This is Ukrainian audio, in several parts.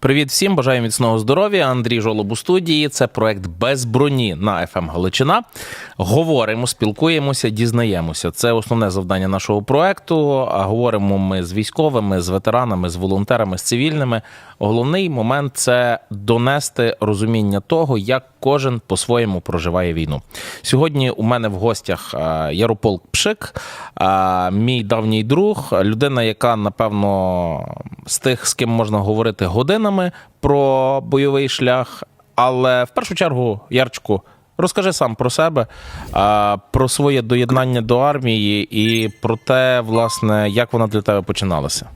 Привіт всім, бажаю міцного здоров'я. Андрій Жолоб у студії. Це проект без броні на ФМ Галичина. Говоримо, спілкуємося, дізнаємося. Це основне завдання нашого проекту. Говоримо ми з військовими, з ветеранами, з волонтерами, з цивільними. Головний момент це донести розуміння того, як кожен по-своєму проживає війну. Сьогодні у мене в гостях е, Ярополк Пшик, е, мій давній друг, людина, яка напевно з тих, з ким можна говорити годинами про бойовий шлях. Але в першу чергу, Ярчику, розкажи сам про себе, е, про своє доєднання до армії і про те, власне, як вона для тебе починалася.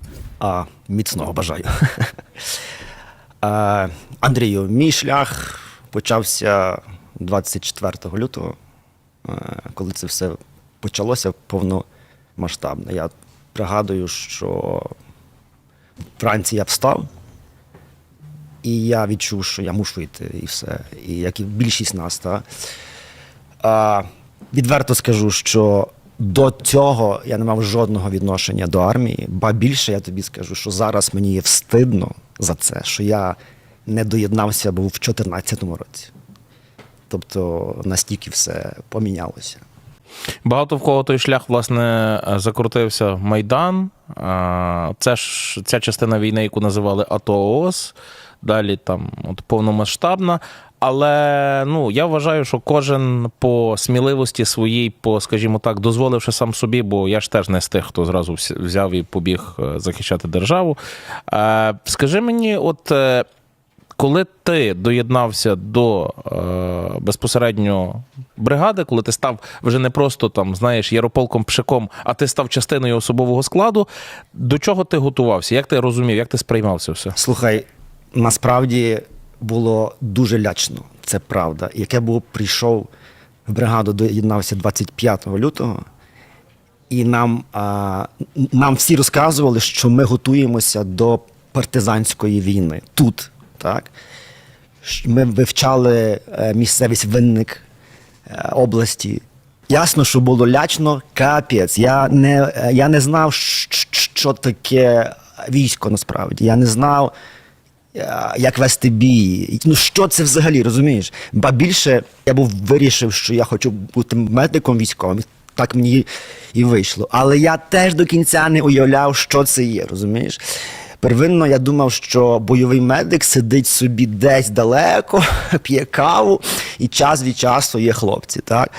А, міцного бажаю. Андрію, мій шлях почався 24 лютого, е, коли це все почалося повномасштабно. Я пригадую, що вранці я встав, і я відчув, що я мушу йти, і все. І як і більшість нас, та. А, відверто скажу, що до цього я не мав жодного відношення до армії, ба більше я тобі скажу, що зараз мені є встидно за це, що я не доєднався був в 2014 році. Тобто настільки все помінялося. Багато в кого той шлях, власне, закрутився Майдан. Це ж ця частина війни, яку називали АТО ООС. Далі там от повномасштабна. Але ну я вважаю, що кожен по сміливості своїй, по, скажімо так, дозволивши сам собі, бо я ж теж не з тих, хто зразу взяв і побіг е, захищати державу. Е, Скажи мені, от. Коли ти доєднався до е, безпосередньо бригади, коли ти став вже не просто там, знаєш, ярополком пшиком, а ти став частиною особового складу, до чого ти готувався? Як ти розумів, як ти сприймав це все? Слухай, насправді було дуже лячно, це правда. Як я був прийшов в бригаду, доєднався 25 лютого, і нам, а, нам всі розказували, що ми готуємося до партизанської війни тут. Так? Ми вивчали е, місцевість винник е, області. Ясно, що було лячно, капець. Я не, е, я не знав, що таке військо насправді. Я не знав, як вести бій. Ну що це взагалі, розумієш? Ба більше я був вирішив, що я хочу бути медиком військовим. Так мені і вийшло. Але я теж до кінця не уявляв, що це є, розумієш? Первинно я думав, що бойовий медик сидить собі десь далеко, п'є каву, і час від часу є хлопці. Так?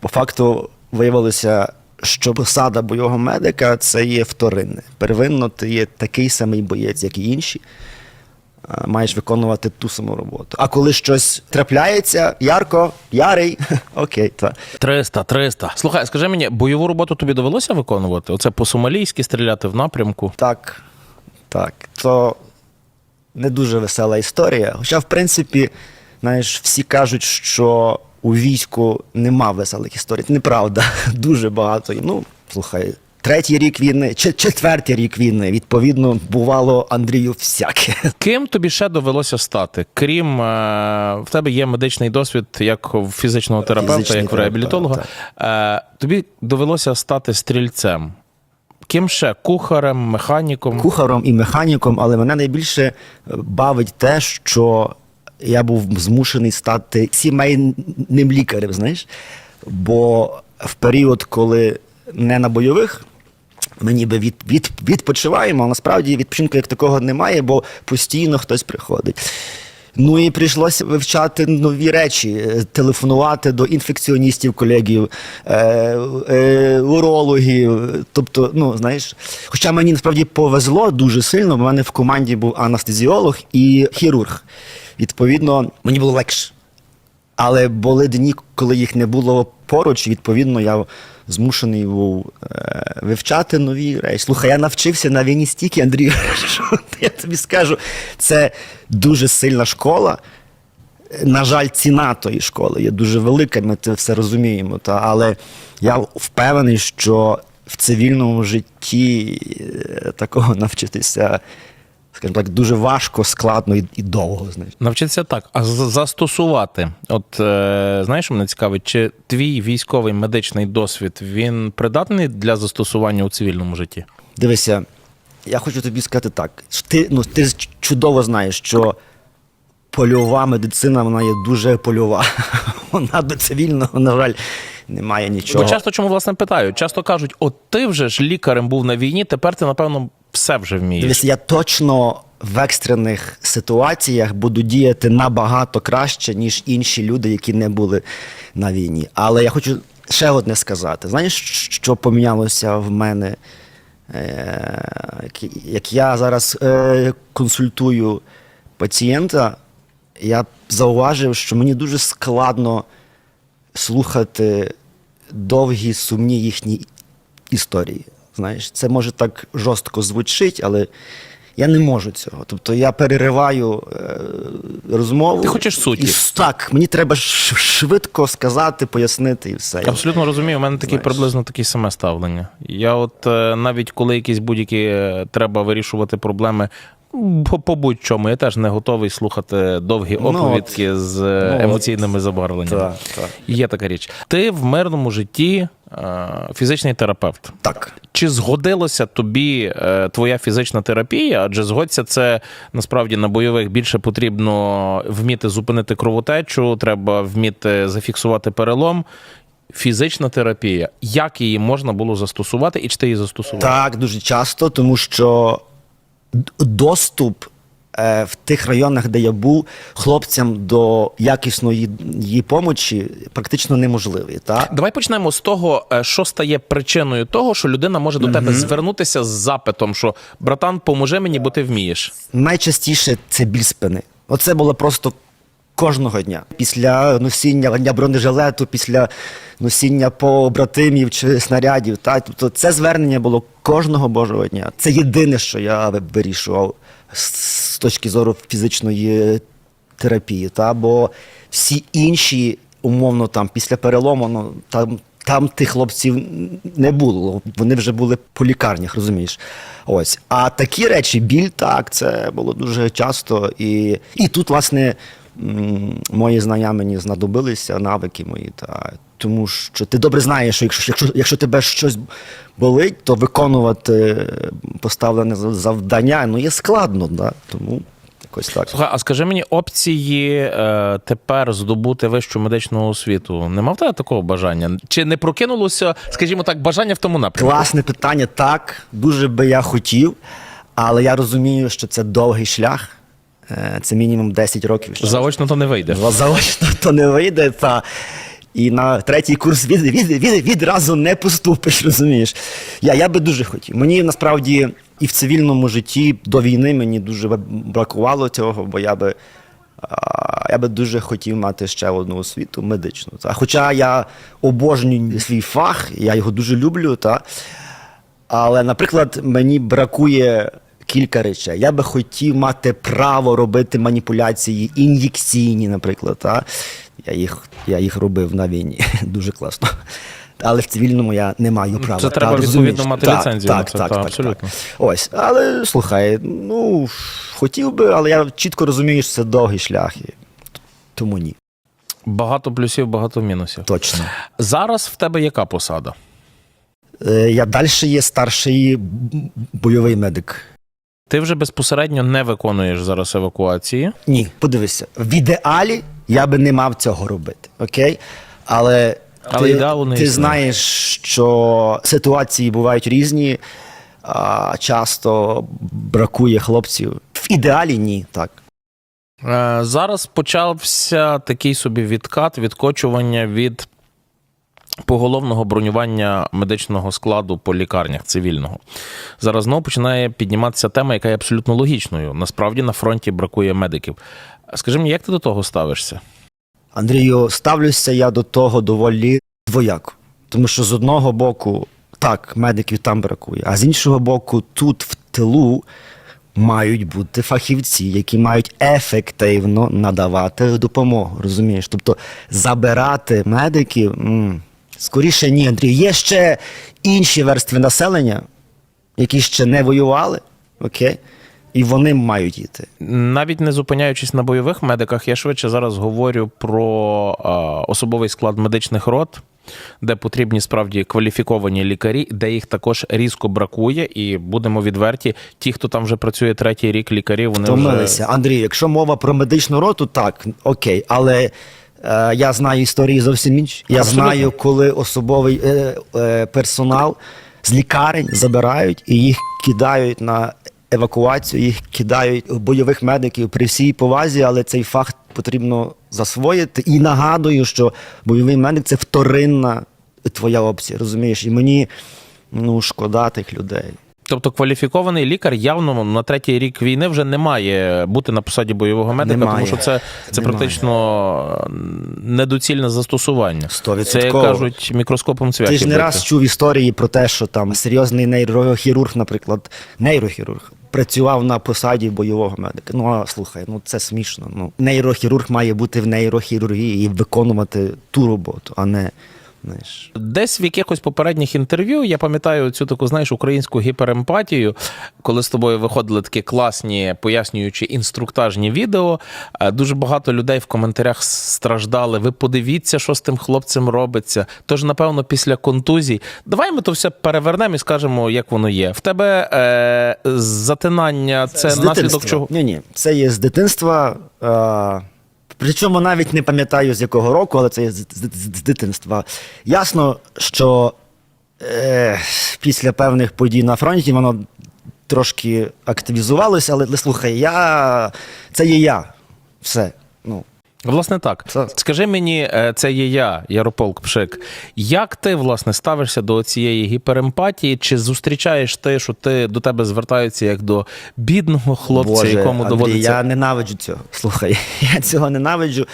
По факту виявилося, що посада бойового медика це є вторинне. Первинно ти є такий самий боєць, як і інші. Маєш виконувати ту саму роботу. А коли щось трапляється, ярко, ярий, окей, так. 300, 300. Слухай, скажи мені, бойову роботу тобі довелося виконувати? Оце по-сомалійськи стріляти в напрямку. Так, так. То не дуже весела історія. Хоча, в принципі, знаєш, всі кажуть, що у війську нема веселих історій. Неправда, дуже багато. Ну, слухай, третій рік війни, чи четвертий рік війни, відповідно, бувало Андрію всяке. Ким тобі ще довелося стати? Крім е, в тебе є медичний досвід як у фізичного терапевта, Фізичний як у реабілітолога. терапевт, Е, тобі довелося стати стрільцем. Ким ще? Кухарем, механіком? кухаром і механіком, але мене найбільше е, бавить те, що я був змушений стати сімейним лікарем, знаєш. Бо в період, коли не на бойових, ми ніби від, від, відпочиваємо, а насправді відпочинку як такого немає, бо постійно хтось приходить. Ну і прийшлося вивчати нові речі, е, телефонувати до інфекціоністів, колегів, е, е, урологів. Тобто, ну знаєш, хоча мені насправді повезло дуже сильно, в мене в команді був анестезіолог і хірург. Відповідно, мені було легше. Але були дні, коли їх не було поруч, і відповідно я змушений був е, вивчати нові речі. Слухай, я навчився на війні стільки, Андрію, що я тобі скажу, це дуже сильна школа. На жаль, ціна тої школи є дуже велика, ми це все розуміємо. Та, але я впевнений, що в цивільному житті е, такого навчитися, скажімо так, дуже важко, складно і, і довго. Знаєш. Навчитися так, а застосувати. От е, знаєш, мене цікавить, чи твій військовий медичний досвід він придатний для застосування у цивільному житті? Дивися, я хочу тобі сказати так. Ти, ну, ти чудово знаєш, що польова медицина вона є дуже польова. Вона до цивільного, на жаль, немає нічого. Бо часто чому власне питають? Часто кажуть: от ти вже ж лікарем був на війні, тепер ти, напевно, все вже вмієш. Дивись, я точно в екстрених ситуаціях буду діяти набагато краще, ніж інші люди, які не були на війні. Але я хочу ще одне сказати. Знаєш, що помінялося в мене? Е, як- Як я зараз е, консультую пацієнта, я зауважив, що мені дуже складно слухати довгі, сумні їхні історії. Знаєш, це може так жорстко звучить, але я не можу цього. Тобто я перериваю е, розмову. Ти хочеш суті. І, так, мені треба швидко сказати, пояснити і все. Абсолютно розумію. У мене таке приблизно таке саме ставлення. Я, от е, навіть коли якісь будь-які е, треба вирішувати проблеми. По, по будь-чому, я теж не готовий слухати довгі Ну, от. оповідки з е, Ну, емоційними забарвленнями. Так, так. Є така річ. Ти в мирному житті фізичний терапевт. Так. Чи згодилося тобі е, твоя фізична терапія? Адже згодься, це насправді на бойових більше потрібно вміти зупинити кровотечу, треба вміти зафіксувати перелом. Фізична терапія. Як її можна було застосувати, і чи ти її застосував? Так, дуже часто, тому що доступ е, в тих районах, де я був, хлопцям до якісної її помочі практично неможливий. Так? Давай почнемо з того, е, що стає причиною того, що людина може до тебе звернутися з запитом, що братан, поможи мені, бо ти вмієш. Найчастіше це біль спини. Оце було просто кожного дня. Після носіння бронежилету, після носіння побратимів чи снарядів. Та? Тобто це звернення було кожного божого дня. Це єдине, що я ви- вирішував з точки зору фізичної терапії. Та? Бо всі інші, умовно, там, після перелому, ну, там, там тих хлопців не було. Вони вже були по лікарнях, розумієш. Ось. А такі речі, біль, так, це було дуже часто. І, і тут, власне, мої знання мені знадобилися, навики мої. Та, тому що ти добре знаєш, що якщо, якщо, якщо тебе щось болить, то виконувати поставлене завдання ну, є складно. Да? Тому якось так. Слухай, а скажи мені, опції е, тепер здобути вищу медичну освіту. Нема в тебе такого бажання? Чи не прокинулося, скажімо так, бажання в тому напрямку? Класне питання, так, дуже би я хотів, але я розумію, що це довгий шлях. Е, Це мінімум 10 років. Заочно то не вийде. Заочно то не вийде. Та... І на третій курс від, від, від, відразу не поступиш, розумієш. Я, я би дуже хотів. Мені насправді і в цивільному житті до війни мені дуже бракувало цього, бо я би, я би дуже хотів мати ще одну освіту медичну. Та. Хоча я обожнюю свій фах, я його дуже люблю. Та. Але, наприклад, мені бракує кілька речей. Я би хотів мати право робити маніпуляції ін'єкційні, наприклад. Та? Я, їх, я їх робив на війні. Дуже класно. Але в цивільному я не маю права. Це та, треба розумієш? відповідно мати Так, ліцензію на Так, це, так, та, так, абсолютно. так. Ось, але слухай, ну хотів би, але я чітко розумію, що це довгий шлях. Тому ні. Багато плюсів, багато мінусів. Точно. Зараз в тебе яка посада? Е, Я далі є старший бойовий медик. Ти вже безпосередньо не виконуєш зараз евакуації. Ні, подивися, в ідеалі я би не мав цього робити. Окей? Але, Але ти, ти знаєш, що ситуації бувають різні, а часто бракує хлопців. В ідеалі ні, так. Е, Зараз почався такий собі відкат, відкочування від поголовного бронювання медичного складу по лікарнях цивільного. Зараз знову починає підніматися тема, яка є абсолютно логічною. Насправді на фронті бракує медиків. Скажи мені, як ти до того ставишся? Андрію, ставлюся я до того доволі двояко. Тому що з одного боку, так, медиків там бракує, а з іншого боку, тут в тилу мають бути фахівці, які мають ефективно надавати допомогу. Розумієш? Тобто забирати медиків. м, Скоріше ні, Андрій. Є ще інші верстви населення, які ще не воювали, окей? І вони мають йти. Навіть не зупиняючись на бойових медиках, я швидше зараз говорю про е, особовий склад медичних рот. де потрібні справді кваліфіковані лікарі, де їх також різко бракує, і будемо відверті. Ті, хто там вже працює третій рік лікарів, вони Втомилися. вже Андрій, якщо мова про медичну роту, так, окей. Але е, я знаю історії зовсім інші. Я Абсолютно. знаю, коли особовий е, е, персонал з лікарень забирають і їх кидають на евакуацію, їх кидають бойових медиків при всій повазі, але цей факт потрібно засвоїти. І нагадую, що бойовий медик це вторинна твоя опція, розумієш? І мені ну, шкода тих людей. Тобто кваліфікований лікар явно на третій рік війни вже не має бути на посаді бойового медика, Немає. тому що це, це Немає. практично недоцільне застосування. Це як кажуть мікроскопом цвяхи. Ти ж не бити. раз чув історії про те, що там серйозний нейрохірург, наприклад, нейрохірург. Працював на посаді бойового медика. Ну а слухай, ну це смішно. Ну нейрохірург має бути в нейрохірургії і виконувати ту роботу, а не знаєш. Десь в якихось попередніх інтерв'ю я пам'ятаю цю таку, знаєш, українську гіперемпатію, коли з тобою виходили такі класні пояснюючі інструктажні відео. Е, Дуже багато людей в коментарях страждали. Ви подивіться, що з тим хлопцем робиться. Тож, напевно, після контузій. Давай ми то все перевернемо і скажемо, як воно є. В тебе е, затинання це З наслідок дитинства. чого? Ні, ні, це є з дитинства. Е, причому навіть не пам'ятаю з якого року, але це є з, з, з- дитинства. Ясно, що е, після певних подій на фронті воно трошки активізувалося, але слухай, я це є я. Все. Ну, Власне, так. Це- Скажи мені, е, це є я, Ярополк Пшик. Як ти власне ставишся до цієї гіперемпатії? Чи зустрічаєш ти, що ти до тебе звертаються як до бідного хлопця, Боже, якому Андрій, доводиться Я ненавиджу цього. Слухай, я цього ненавиджу.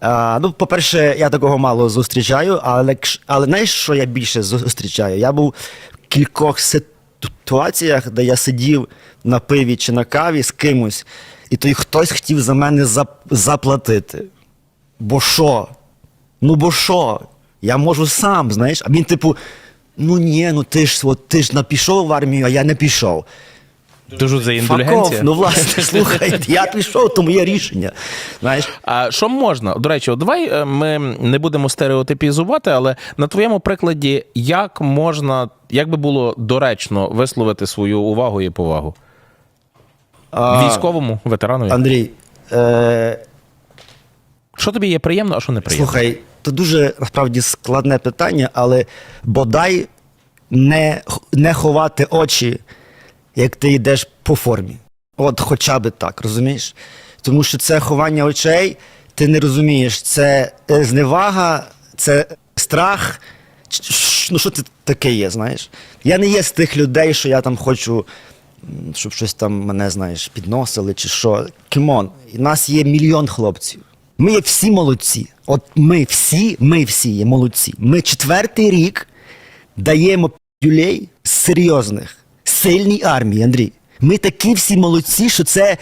А, ну, по-перше, я такого мало зустрічаю, але, але знаєш, що я більше зустрічаю? Я був в кількох ситуаціях, де я сидів на пиві чи на каві з кимось, і той хтось хотів за мене заплатити. Бо що? Ну бо що? Я можу сам, знаєш, а він, типу, ну ні, ну ти ж от, ти ж не пішов в армію, а я не пішов. дуже за індульгенція? Ну, власне, слухай, я пішов, то моє рішення. Знаєш, А що можна? До речі, давай е, ми не будемо стереотипізувати, але на твоєму прикладі, як можна, як би було доречно висловити свою увагу і повагу? А, Військовому, ветеранові? Андрій, е, Що тобі є приємно, а що неприємно? слухай, то дуже насправді складне питання, але бодай не, не ховати очі, як ти йдеш по формі. От хоча би так, розумієш? Тому що це ховання очей, ти не розумієш, це е, зневага, це страх. Ну, що це таке є, знаєш? Я не є з тих людей, що я там хочу, щоб щось там мене, знаєш, підносили чи що. Кімон, нас є мільйон хлопців. Ми є всі молодці. От ми всі, ми всі є молодці. Ми четвертий рік даємо люлей серйозних, сильній армії, Андрій. Ми такі всі молодці, що це,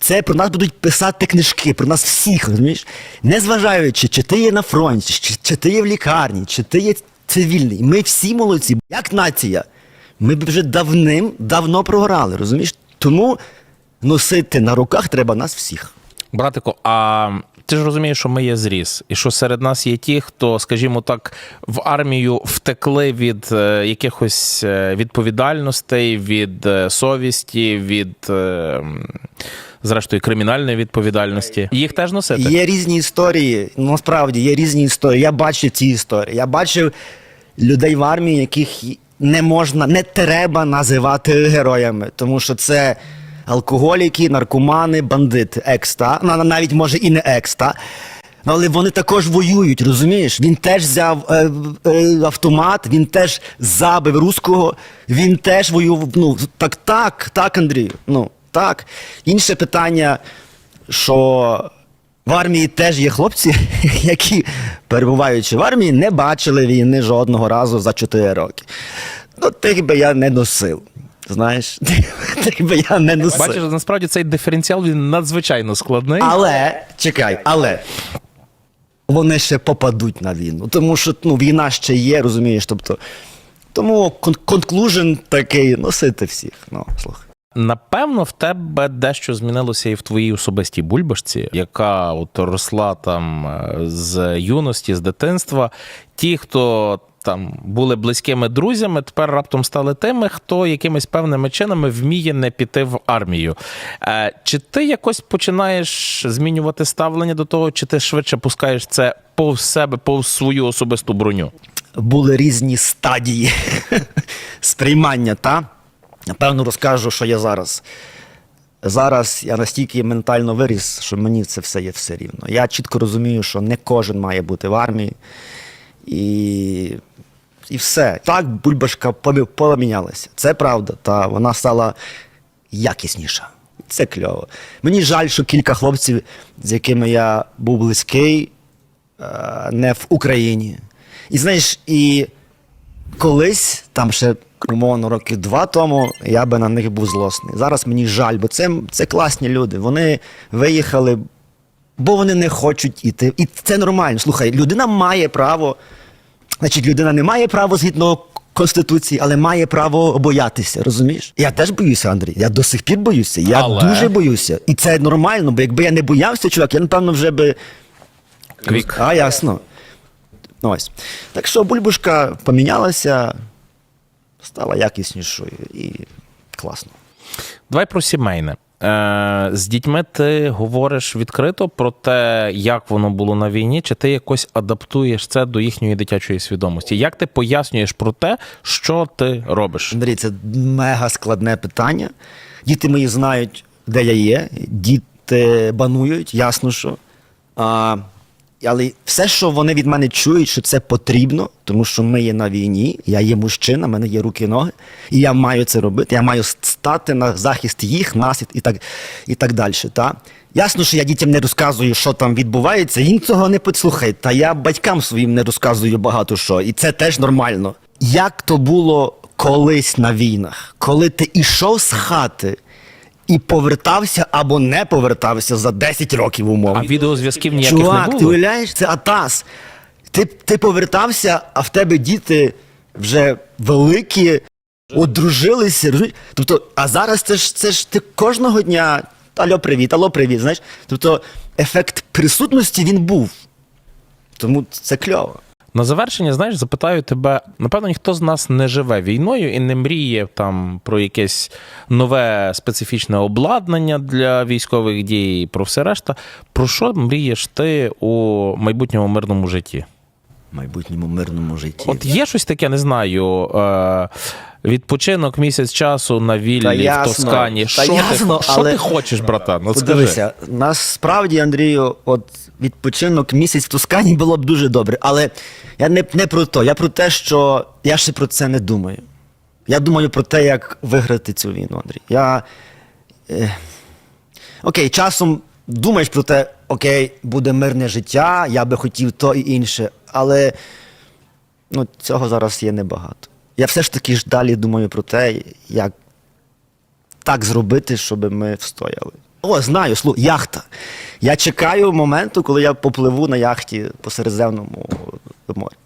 це про нас будуть писати книжки, про нас всіх, розумієш? Незважаючи, чи ти є на фронті, чи, чи ти є в лікарні, чи ти є цивільний. Ми всі молодці. Як нація, ми б вже давним давно програли, розумієш? Тому носити на руках треба нас всіх. Братико, а ти ж розумієш, що ми є зріс, і що серед нас є ті, хто, скажімо так, в армію втекли від е, якихось е, відповідальностей, від е, совісті, від е, зрештою кримінальної відповідальності. Їх теж носити. Є різні історії. Насправді є різні історії. Я бачив ці історії. Я бачив людей в армії, яких не можна, не треба називати героями, тому що це алкоголіки, наркомани, бандити, екста. Навіть може і не екста. Але вони також воюють, розумієш? Він теж взяв е, е, автомат, він теж забив руського, він теж воював. Ну, так, так, так, Андрію. Ну, так. Інше питання, що в армії теж є хлопці, які, перебуваючи в армії, не бачили війни жодного разу за 4 роки. Ну, тих би я не носив. Знаєш, тих би я не носив. Бачиш, насправді цей диференціал він надзвичайно складний. Але, чекай, але вони ще попадуть на війну. Тому що ну, війна ще є, розумієш. Тобто, тому кон- конклюжен такий носити всіх. Ну, слухай. Напевно, в тебе дещо змінилося і в твоїй особистій бульбашці, яка от росла там е, з юності, з дитинства. Ті, хто там були близькими друзями, тепер раптом стали тими, хто якимись певними чинами вміє не піти в армію. Е, Чи ти якось починаєш змінювати ставлення до того, чи ти швидше пускаєш це повз себе, повз свою особисту броню? були різні стадії сприймання, та? Напевно, розкажу, що я зараз. Зараз я настільки ментально виріс, що мені це все є все рівно. Я чітко розумію, що не кожен має бути в армії. І, і все. Так, бульбашка помі- помінялася. Це правда. Та вона стала якісніша. Це кльово. Мені жаль, що кілька хлопців, з якими я був близький, е, не в Україні. І знаєш, і колись, там ще умовно років два тому, я би на них був злосний. Зараз мені жаль, бо це, це класні люди. Вони виїхали, бо вони не хочуть іти. І це нормально. Слухай, людина має право, значить, людина не має права згідно Конституції, але має право боятися, розумієш? Я теж боюся, Андрій. Я до сих пір боюся. Я Але- дуже боюся. І це нормально, бо якби я не боявся, чувак, я напевно вже би. Квік. А, ясно. Ось. Так що бульбушка помінялася, стала якіснішою і класно. Давай про сімейне. Е, з дітьми ти говориш відкрито про те, як воно було на війні, чи ти якось адаптуєш це до їхньої дитячої свідомості? Як ти пояснюєш про те, що ти робиш? Андрій, це мега складне питання. Діти мої знають, де я є. Діти банують, ясно що. А, але все, що вони від мене чують, що це потрібно, тому що ми є на війні, я є мужчина, в мене є руки і ноги, і я маю це робити. Я маю стати на захист їх, нас і так, і так далі. Та? Ясно, що я дітям не розказую, що там відбувається, їм цього не послухають. Та я батькам своїм не розказую багато що, і це теж нормально. Як то було колись на війнах, коли ти ішов з хати і повертався або не повертався за 10 років умовно. А відеозв'язків ніяких Чувак, не ти було? уявляєш, це атас. Ти, ти повертався, а в тебе діти вже великі, одружилися. розумієш? Тобто, а зараз це ж це ж ти кожного дня. Алло, привіт, алло, привіт. Знаєш? Тобто ефект присутності він був. Тому це кльово. На завершення, знаєш, запитаю тебе: напевно, ніхто з нас не живе війною і не мріє там про якесь нове специфічне обладнання для військових дій, про все решта. Про що мрієш ти у майбутньому мирному житті? В майбутньому мирному житті. От є щось таке, не знаю. Е- Відпочинок місяць часу на віллі в ясно, Тоскані. та що ясно, ти, що але- ти хочеш, братан? Подивися, насправді, Андрію, от відпочинок місяць в Тоскані було б дуже добре. Але я не, не про то. Я про те, що я ще про це не думаю. Я думаю про те, як виграти цю війну, Андрій. Я. Е, окей, часом думаєш про те, окей, буде мирне життя, я би хотів то і інше, але ну, цього зараз є небагато. Я все ж таки ж далі думаю про те, як так зробити, щоб ми встояли. О, знаю, слу, яхта. Я чекаю моменту, коли я попливу на яхті по Середземному морю,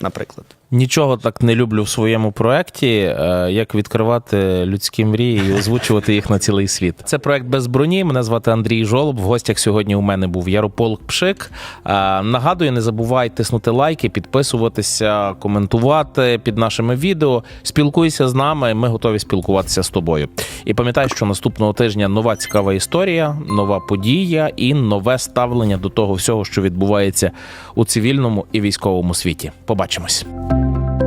наприклад. Нічого так не люблю в своєму проєкті, е, як відкривати людські мрії і озвучувати їх на цілий світ. Це проект без броні. Мене звати Андрій Жолоб. В гостях сьогодні у мене був Ярополк Пшик. Е, Нагадую, не забувай тиснути лайки, підписуватися, коментувати під нашими відео. Спілкуйся з нами. Ми готові спілкуватися з тобою. І пам'ятай, що наступного тижня нова цікава історія, нова подія і нове ставлення до того всього, що відбувається у цивільному і військовому світі. Побачимось. Thank you